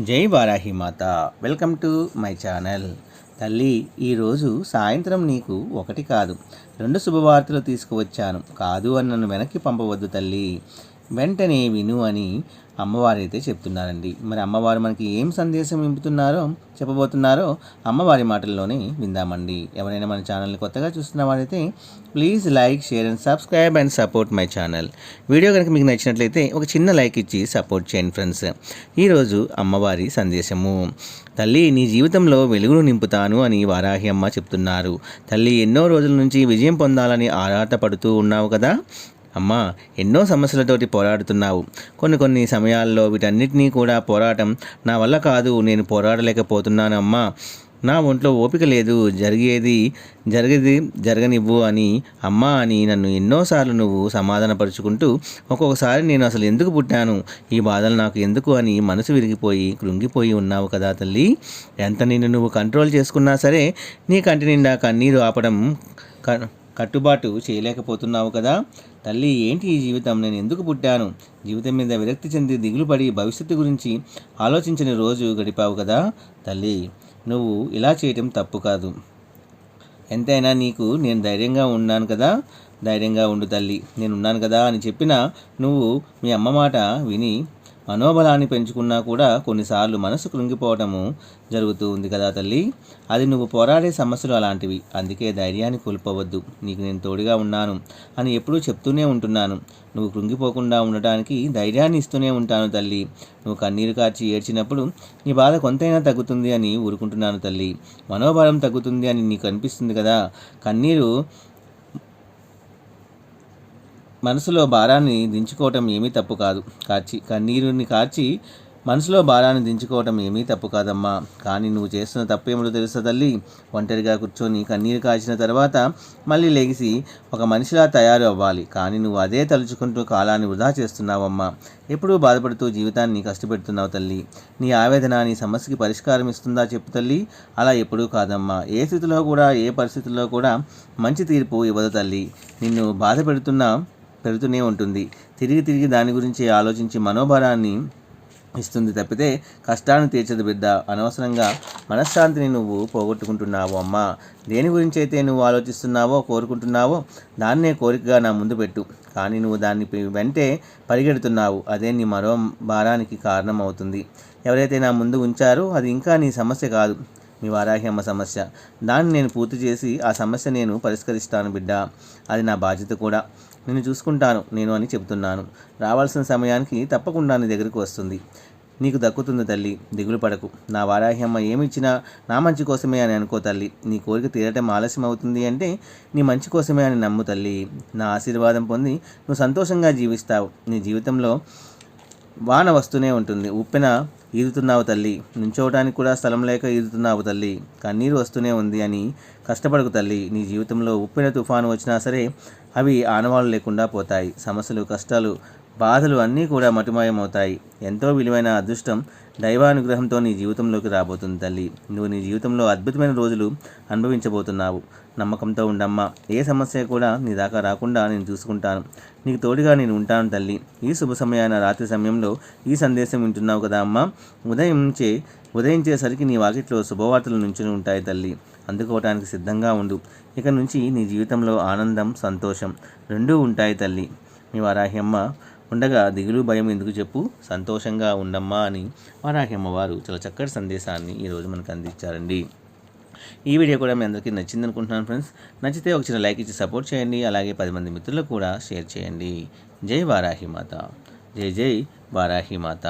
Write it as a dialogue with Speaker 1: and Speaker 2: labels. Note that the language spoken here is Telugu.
Speaker 1: జై వారాహి మాత. Welcome to my channel. తల్లి ఈరోజు సాయంత్రం నీకు ఒకటి కాదు. రెండు శుభవార్తలు తీసుకువచ్చాను. కాదు అని నన్ను వెనక్కి పంపవద్దు తల్లి. వెంటనే విను అని అమ్మవారు అయితే చెప్తున్నారండి. మరి అమ్మవారు మనకి ఏం సందేశం ఇంపుతున్నారో చెప్పబోతున్నారో అమ్మవారి మాటల్లోనే విందామండి. ఎవరైనా మన ఛానల్ని కొత్తగా చూస్తున్న వారైతే please like share and subscribe and support my channel. Video కనుక మీకు నచ్చినట్లయితే ఒక చిన్న లైక్ ఇచ్చి సపోర్ట్ చేయండి ఫ్రెండ్స్. ఈరోజు అమ్మవారి సందేశము. తల్లి నీ జీవితంలో వెలుగును నింపుతాను అని వారాహి అమ్మ చెప్తున్నారు. తల్లి ఎన్నో రోజుల నుంచి విజయం పొందాలని ఆరాటపడుతూ ఉన్నావు కదా? అమ్మా ఎన్నో సమస్యలతోటి పోరాడుతున్నావు. కొన్ని కొన్ని సమయాల్లో వీటన్నిటినీ కూడా పోరాటం నా వల్ల కాదు నేను పోరాడలేకపోతున్నాను అమ్మా. నా ఒంట్లో ఓపిక లేదు జరిగేది జరిగేది జరగనివ్వు అని అమ్మా అని నన్ను ఎన్నోసార్లు నువ్వు సమాధానపరుచుకుంటూ ఒక్కొక్కసారి నేను అసలు ఎందుకు పుట్టాను? ఈ బాధలు నాకు ఎందుకు అని మనసు విరిగిపోయి కృంగిపోయి ఉన్నావు కదా తల్లి. ఎంత నిన్ను నువ్వు కంట్రోల్ చేసుకున్నా సరే నీ కంటి నిండా కన్నీరు ఆపడం క- కట్టుబాటు చేయలేకపోతున్నావు కదా. తల్లి ఏంటి ఈ జీవితం? నేను ఎందుకు పుట్టాను? జీవితం మీద విరక్తి చెంది దిగులు పడి భవిష్యత్తు గురించి ఆలోచించని రోజు గడిపావు కదా. తల్లి నువ్వు ఇలా చేయటం తప్పు కాదు. ఎంతైనా నీకు నేను ధైర్యంగా ఉన్నాను కదా. ధైర్యంగా ఉండు తల్లి నేను ఉన్నాను కదా అని చెప్పినా నువ్వు మీ అమ్మ మాట విని మనోబలాన్ని పెంచుకున్నా కూడా కొన్నిసార్లు మనసు కృంగిపోవటము జరుగుతూ ఉంది కదా తల్లి. అది నువ్వు పోరాడే సమస్యలు అలాంటివి. అందుకే ధైర్యాన్ని కోల్పోవద్దు. నీకు నేను తోడుగా ఉన్నాను అని ఎప్పుడూ చెప్తూనే ఉంటున్నాను. నువ్వు కృంగిపోకుండా ఉండటానికి ధైర్యాన్ని ఇస్తూనే ఉంటాను తల్లి. నువ్వు కన్నీరు కార్చి ఏడ్చినప్పుడు నీ బాధ కొంతైనా తగ్గుతుంది అని ఊరుకుంటున్నాను తల్లి. మనోబలం తగ్గుతుంది అని నీకు అనిపిస్తుంది కదా. కన్నీరు మనసులో భారాన్ని దించుకోవటం ఏమీ తప్పు కాదు. కార్చి కన్నీరుని కార్చి మనసులో భారాన్ని దించుకోవటం ఏమీ తప్పు కాదమ్మా. కానీ నువ్వు చేస్తున్న తప్పేమిటో తెలుసా తల్లి? ఒంటరిగా కూర్చొని కన్నీరు కాచిన తర్వాత మళ్ళీ లెగిసి ఒక మనిషిలా తయారు అవ్వాలి కానీ నువ్వు అదే తలుచుకుంటూ కాలాన్ని వృధా చేస్తున్నావమ్మా. ఎప్పుడూ బాధపడుతూ జీవితాన్ని కష్టపెడుతున్నావు తల్లి. నీ ఆవేదన నీ సమస్యకి పరిష్కారం ఇస్తుందా చెప్పు తల్లి. అలా ఎప్పుడూ కాదమ్మా. ఏ స్థితిలో కూడా ఏ పరిస్థితుల్లో కూడా మంచి తీర్పు ఇవ్వదు తల్లి. నిన్ను బాధ పెడుతున్నా పెడుతూనే ఉంటుంది. తిరిగి తిరిగి దాని గురించి ఆలోచించి మనోభారాన్ని ఇస్తుంది తప్పితే కష్టాన్ని తీర్చదు బిడ్డ. అనవసరంగా మనశ్శాంతిని నువ్వు పోగొట్టుకుంటున్నావు అమ్మా. దేని గురించి అయితే నువ్వు ఆలోచిస్తున్నావో కోరుకుంటున్నావో దాన్నే కోరికగా నా ముందు పెట్టు. కానీ నువ్వు దాన్ని వెంటే పరిగెడుతున్నావు. అదే నీ మరో భారానికి కారణం అవుతుంది ఎవరైతే నా ముందు ఉంచారో అది ఇంకా నీ సమస్య కాదు. మీ వారాహి అమ్మ సమస్య. దాన్ని నేను పూర్తి చేసి ఆ సమస్య నేను పరిష్కరిస్తాను బిడ్డ. అది నా బాధ్యత కూడా. నేను చూసుకుంటాను నేను అని చెబుతున్నాను. రావాల్సిన సమయానికి తప్పకుండా నీ దగ్గరికి వస్తుంది. నీకు దక్కుతుంది తల్లి దిగులు పడకు. నా వారాహి అమ్మ ఇచ్చినా నా మంచి కోసమే అని అనుకో తల్లి. నీ కోరిక తీరటం ఆలస్యం అవుతుంది అంటే నీ మంచి కోసమే అని నమ్ము తల్లి. నా ఆశీర్వాదం పొంది నువ్వు సంతోషంగా జీవిస్తావు. నీ జీవితంలో వాన వస్తూనే ఉంటుంది. ఉప్పెన ఈదుతున్నావు తల్లి. నుంచోవడానికి కూడా స్థలం లేక ఈదుతున్నావు తల్లి. కన్నీరు వస్తూనే ఉంది అని కష్టపడకు తల్లి. నీ జీవితంలో ఉప్పిన తుఫాను వచ్చినా సరే అవి ఆనవాళ్ళు లేకుండా పోతాయి. సమస్యలు కష్టాలు బాధలు అన్నీ కూడా మటుమాయమవుతాయి. ఎంతో విలువైన అదృష్టం దైవానుగ్రహంతో నీ జీవితంలోకి రాబోతుంది తల్లి. నువ్వు నీ జీవితంలో అద్భుతమైన రోజులు అనుభవించబోతున్నావు. నమ్మకంతో ఉండమ్మా. ఏ సమస్య కూడా నీ దాకా రాకుండా నేను చూసుకుంటాను. నీకు తోడుగా నేను ఉంటాను తల్లి. ఈ శుభ సమయాన రాత్రి సమయంలో ఈ సందేశం వింటున్నావు కదా అమ్మా? ఉదయించే ఉదయించేసరికి నీ వాకిట్లో శుభవార్తలు నుంచుని ఉంటాయి తల్లి. అందుకోవటానికి సిద్ధంగా ఉండు. ఇక నుంచి నీ జీవితంలో ఆనందం సంతోషం రెండూ ఉంటాయి తల్లి. మీ వారాహి అమ్మ ఉండగా దిగులు భయం ఎందుకు చెప్పు? సంతోషంగా ఉండమ్మా అని వారాహి అమ్మవారు చాలా చక్కటి సందేశాన్ని ఈరోజు మనకు అందించారండి. ఈ వీడియో కూడా మీ అందరికీ నచ్చింది అనుకుంటున్నాను ఫ్రెండ్స్. నచ్చితే ఒక చిన్న లైక్ ఇచ్చి సపోర్ట్ చేయండి. అలాగే పది మంది మిత్రులకు కూడా షేర్ చేయండి. జై వారాహి మాత. జై జై వారాహి మాత.